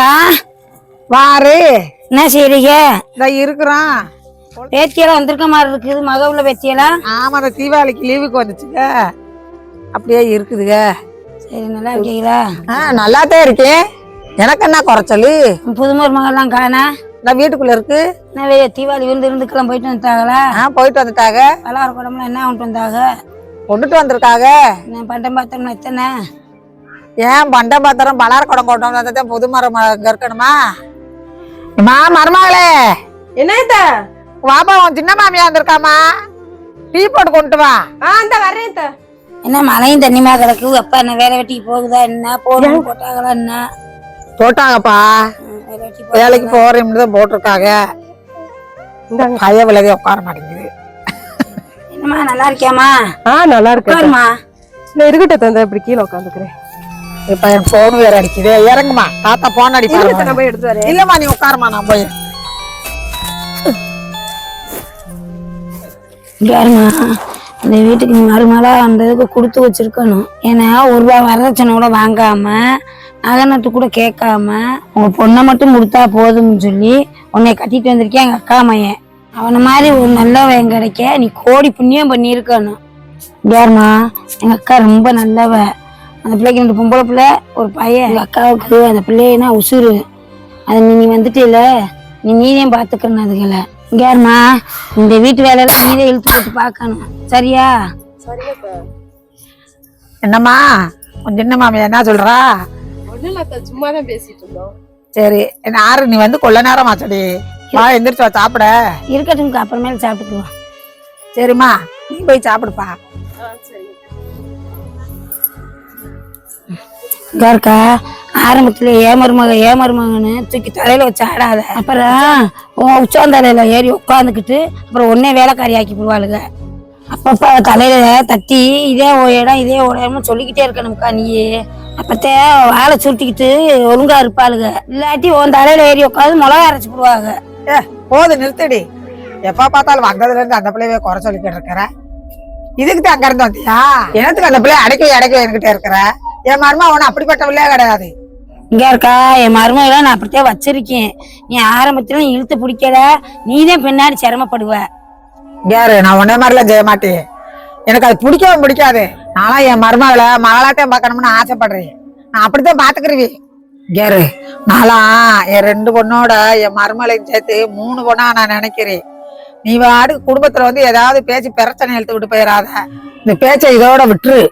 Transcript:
வாக்கா வாரு. என்ன செய்றீங்க? இந்த இருக்கிறோம் பேத்தியெல்லாம் வந்திருக்க மாதிரி இருக்குது. மக உள்ள பேத்தியெல்லாம் ஆமா அந்த தீபாவளிக்கு லீவுக்கு வந்துச்சுங்க. அப்படியே இருக்குதுங்க. சரி நல்லா இருக்கீங்களா? ஆ நல்லாத்தான் இருக்கேன். எனக்கு என்ன குறைச்சலு புதுமர் மகள்லாம் காணா. இந்த வீட்டுக்குள்ள இருக்கு. வெளியே தீபாவளி விருந்து இருந்துக்கெல்லாம் போயிட்டு வந்துட்டாங்களா? ஆ போயிட்டு வந்துட்டாங்க. பலாறு குடம்புல என்ன கொண்டு வந்தாங்க? கொண்டுட்டு வந்திருக்காங்க. என்ன பண்டம் பார்த்தோம்னா எத்தனை? ஏன் பண்ட பாத்திரம் பலார குடம் கொண்டு வந்ததே புது மரம் அங்க இருக்கணுமா? மா மருமகளே. என்னத்த வாப்பா உன் சின்ன மாமியா வந்திருக்காமா டீ போட்டு கொண்டு வா. ஆ இந்த வரேன். என்ன மழையும் தண்ணிமா கிடக்கு? அப்பா என்ன வேலை வெட்டிக்கு போகுதா என்ன? போகணும் போட்டாங்களா என்ன? போட்டாங்கப்பா. வேலைக்கு போறேன்னு தான் போட்டிருக்காங்க. இந்தாங்க. பய விலகி உட்கார மாட்டேங்குது. என்னம்மா நல்லா இருக்கியாம்மா? ஆ நல்லா இருக்கு அத்தை. உட்காருமா நான் இருக்கட்டும் தந்த இப்படி கீழே உட்காந்துக்கிறேன். இப்ப என் போன் வேற அடிக்குது. இறங்குமா. தாத்தா போன் அடிப்பாரு நான் போய் எடுத்து வரேன். இல்லம்மா நீ உட்காருமா நான் போய். யாருமா இந்த வீட்டுக்கு மறுமலா அந்த இதுக்கு கொடுத்து வச்சிருக்கணும். ஏன்னா ஒரு ரூபா வரதட்சணை கூட வாங்காம நகை கூட கேட்காம உங்க பொண்ணை மட்டும் கொடுத்தா போதும்னு சொல்லி உன்னை கட்டிட்டு வந்திருக்கேன் எங்க அக்கா மையன் அவனை மாதிரி ஒரு நல்லவன் கிடைக்க நீ கோடி புண்ணியம் பண்ணியிருக்கணும். யாருமா எங்க அக்கா ரொம்ப நல்லவ. அந்த பிள்ளைக்கு ரெண்டு பொம்பளை பிள்ளை ஒரு பையன். எங்க அக்காவுக்கு அந்த பிள்ளைனா உசுறு. அது நீ நீ வந்துட்டில நீ நீனே பாத்துக்கணும் அதுகளை. இங்க யாருமா இந்த வீட்டு வேலையெல்லாம் நீதே இழுத்து போட்டு பார்க்கணும். சரியா? என்னம்மா? உன் சின்ன மாமியா என்ன சொல்றா? ஒண்ணும் இல்ல அத்தை, சும்மா தான் பேசிட்டு இருந்தோம். சரி என்ன ஆறு நீ வந்து கொள்ள நேரம் ஆச்சடி வா எந்திரிச்சு வா சாப்பிட. இருக்கட்டும் அப்புறமேல சாப்பிட்டுக்குவோம். சரிம்மா நீ போய் சாப்பிடுப்பா. சரி. இங்க இருக்கா? ஆரம்பத்துல ஏமருமக ஏமருமகன்னு தூக்கி தலையில வச்சு ஆடாத. அப்புறம் உன் உச்சாந்தலையில ஏறி உட்காந்துக்கிட்டு அப்புறம் ஒன்னே வேலைக்காரி ஆக்கி போடுவாளுங்க அப்பப்ப தலையில தட்டி இதே ஒரு இடம் இதே ஒரு இடம்னு சொல்லிக்கிட்டே இருக்கணும்க்கா நீ அப்பத்தே வாழை சுருட்டிக்கிட்டு ஒழுங்கா இருப்பாளுங்க இல்லாட்டி உன் தலையில ஏறி உட்காந்து மிளகா அரைச்சு போடுவாங்க ஏ போது நிறுத்தடி. எப்ப பார்த்தாலும் வந்ததுல இருந்து அந்த பிள்ளையவே குறை சொல்லிக்கிட்டு இருக்கிற? இதுக்கு தான் அங்க இருந்து வந்தியா? எனக்கு அந்த பிள்ளைய அடைக்கவே அடைக்கவே என்கிட்ட இருக்கிற? என் மருமா அவன அப்படிப்பட்ட பிள்ளையே கிடையாது. இங்க இருக்கா? என் மருமகளை நான் அப்படித்தான் வச்சிருக்கேன். நீ ஆரம்பத்துல இழுத்து பிடிக்கல. நீதான் பின்னாடி சிரமப்படுவ. யாரு? நான் உன்ன மாதிரிலாம் செய்ய மாட்டேன். எனக்கு அது பிடிக்கவும் பிடிக்காது. நான்லாம் என் மருமகளை மகளாட்டையும் பார்க்கணும்னு ஆசைப்படுறேன். நான் அப்படித்தான் பாத்துக்கிறேன் கேரு நான்லாம் என் ரெண்டு பொண்ணோட என் மருமகளையும் சேர்த்து மூணு பொண்ணா நான் நினைக்கிறேன். நீ வாட்டுக்கு குடும்பத்துல வந்து ஏதாவது பேச்சு பிரச்சனை இழுத்து விட்டு போயிடாத இந்த பேச்சை இதோட விட்டுரு.